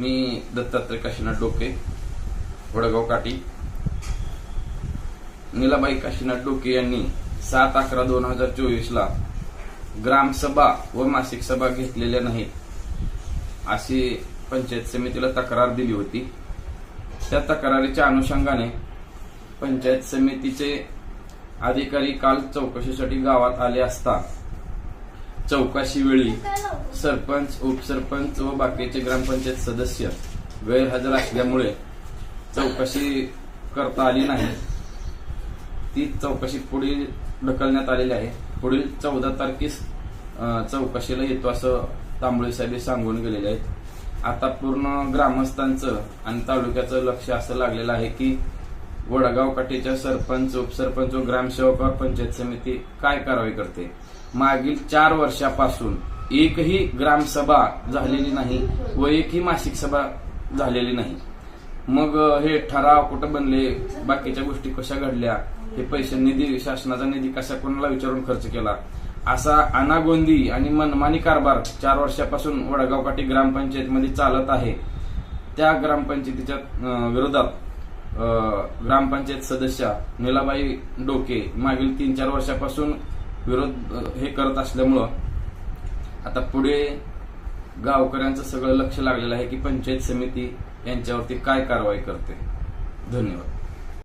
मी दत्तात्रय काशीनाथ डोके वडगाव काठी नीलाबाई काशीनाथ डोके यांनी सात अकरा दोन हजार चोवीस ला ग्रामसभा व मासिक सभा घेतलेल्या नाहीत अशी पंचायत समितीला तक्रार दिली होती. त्या तक्रारीच्या अनुषंगाने पंचायत समितीचे अधिकारी काल चौकशीसाठी गावात आले असता चौकाशी वेळी सरपंच उपसरपंच व बाकीचे ग्रामपंचायत सदस्य गैरहजर असल्यामुळे चौकशी करता आली नाही. ती चौकशी पुढील ढकलण्यात आलेली आहे. पुढील चौदा तारखेस चौकशीला येतो असं तांबळे साहेब सांगून गेलेले आहेत. आता पूर्ण ग्रामस्थांचं आणि तालुक्याचं लक्ष असं लागलेलं आहे की वडगाव काठीच्या सरपंच उपसरपंच व ग्रामसेवकावर पंचायत समिती काय कारवाई करते? मागील चार वर्षापासून एकही ग्रामसभा झालेली नाही व एकही मासिक सभा झालेली नाही. मग हे ठराव कुठं बनले? बाकीच्या गोष्टी कशा घडल्या? हे पैसे निधी शासनाचा निधी कशा कोणाला विचारून खर्च केला? असा अनागोंदी आणि मनमानी कारभार चार वर्षापासून वडगाव काठी ग्रामपंचायतमध्ये चालत आहे. त्या ग्रामपंचायतीच्या विरोधात ग्रामपंचायत सदस्या नीलाबाई डोके मागील तीन चार वर्षापासून विरोध हे करत असल्यामुळं आता पुढे गावकऱ्यांचं सगळं लक्ष लागलेलं आहे की पंचायत समिती यांच्यावरती काय कारवाई करते. धन्यवाद.